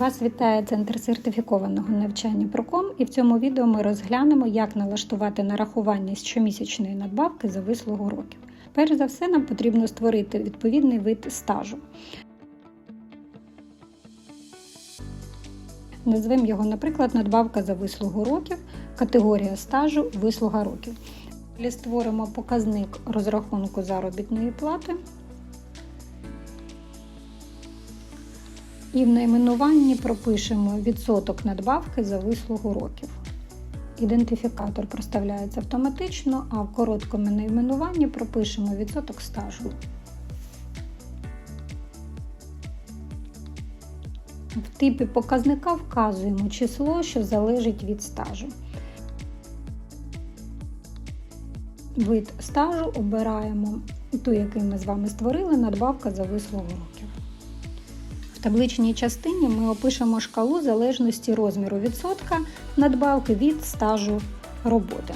Вас вітає Центр сертифікованого навчання Проком, і в цьому відео ми розглянемо, як налаштувати нарахування щомісячної надбавки за вислугу років. Перш за все, нам потрібно створити відповідний вид стажу. Назвемо його, наприклад, надбавка за вислугу років, категорія стажу вислуга років. Створимо показник розрахунку заробітної плати. І в найменуванні пропишемо відсоток надбавки за вислугу років. Ідентифікатор проставляється автоматично, а в короткому найменуванні пропишемо відсоток стажу. В типі показника вказуємо число, що залежить від стажу. Вид стажу обираємо ту, який ми з вами створили, надбавка за вислугу років. В табличній частині ми опишемо шкалу залежності розміру відсотка надбавки від стажу роботи.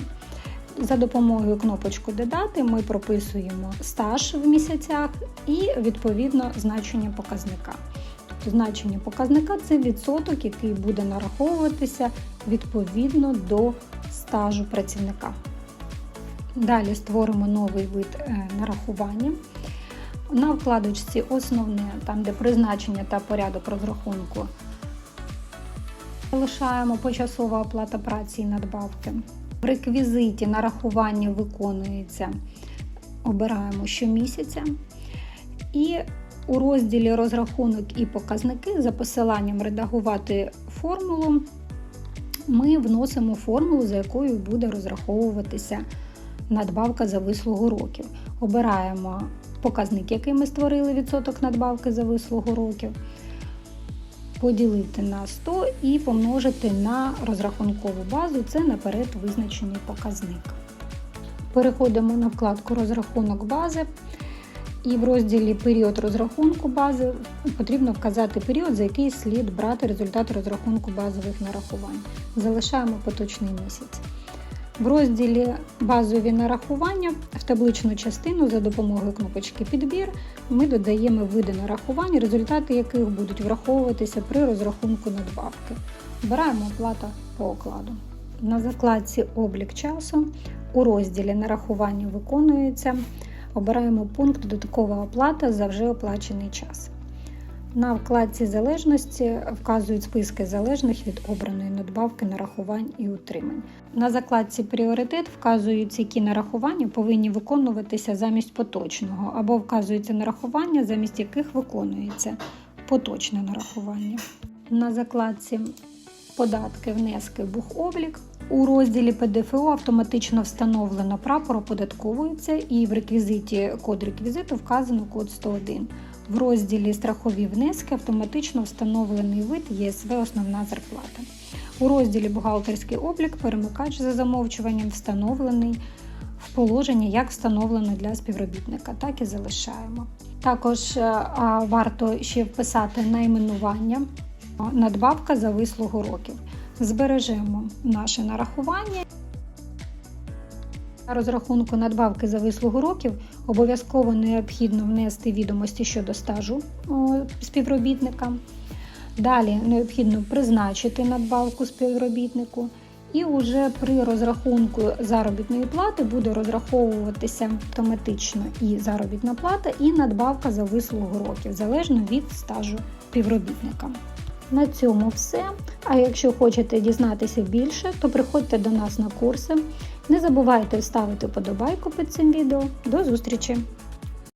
За допомогою кнопочку Додати ми прописуємо стаж в місяцях і відповідно значення показника. Тобто значення показника це відсоток, який буде нараховуватися відповідно до стажу працівника. Далі створимо новий вид е, нарахування. На вкладочці Основне, там де призначення та порядок розрахунку, залишаємо почасова оплата праці і надбавки. В реквізиті нарахування виконується, обираємо щомісяця. І у розділі Розрахунок і показники за посиланням редагувати формулу ми вносимо формулу, за якою буде розраховуватися надбавка за вислугу років. Обираємо показник, який ми створили відсоток надбавки за вислугу років, поділити на 100 і помножити на розрахункову базу, це наперед визначений показник. Переходимо на вкладку Розрахунок бази. І в розділі Період розрахунку бази потрібно вказати період, за який слід брати результат розрахунку базових нарахувань. Залишаємо поточний місяць. В розділі Базові нарахування в табличну частину за допомогою кнопочки Підбір ми додаємо види нарахувань, результати яких будуть враховуватися при розрахунку надбавки. Обираємо оплата по окладу. На закладці Облік часу у розділі Нарахування виконується. Обираємо пункт Додаткова оплата за вже оплачений час. На вкладці залежності вказують списки залежних від обраної надбавки нарахувань і утримань. На закладці Пріоритет вказують, які нарахування повинні виконуватися замість поточного, або вказуються нарахування, замість яких виконується поточне нарахування. На закладці Податки, внески, бухоблік у розділі ПДФО автоматично встановлено прапор оподатковується і в реквізиті код реквізиту вказано код 101. В розділі Страхові внески автоматично встановлений вид ЄСВ Основна зарплата. У розділі Бухгалтерський облік перемикач за замовчуванням встановлений в положенні, як встановлено для співробітника, так і залишаємо. Також а, варто ще вписати найменування надбавка за вислугу років. Збережемо наше нарахування. На розрахунку надбавки за вислугу років обов'язково необхідно внести відомості щодо стажу співробітника. Далі необхідно призначити надбавку співробітнику. І вже при розрахунку заробітної плати буде розраховуватися автоматично і заробітна плата, і надбавка за вислугу років, залежно від стажу співробітника. На цьому все. А якщо хочете дізнатися більше, то приходьте до нас на курси. Не забувайте ставити подобайку під цим відео. До зустрічі!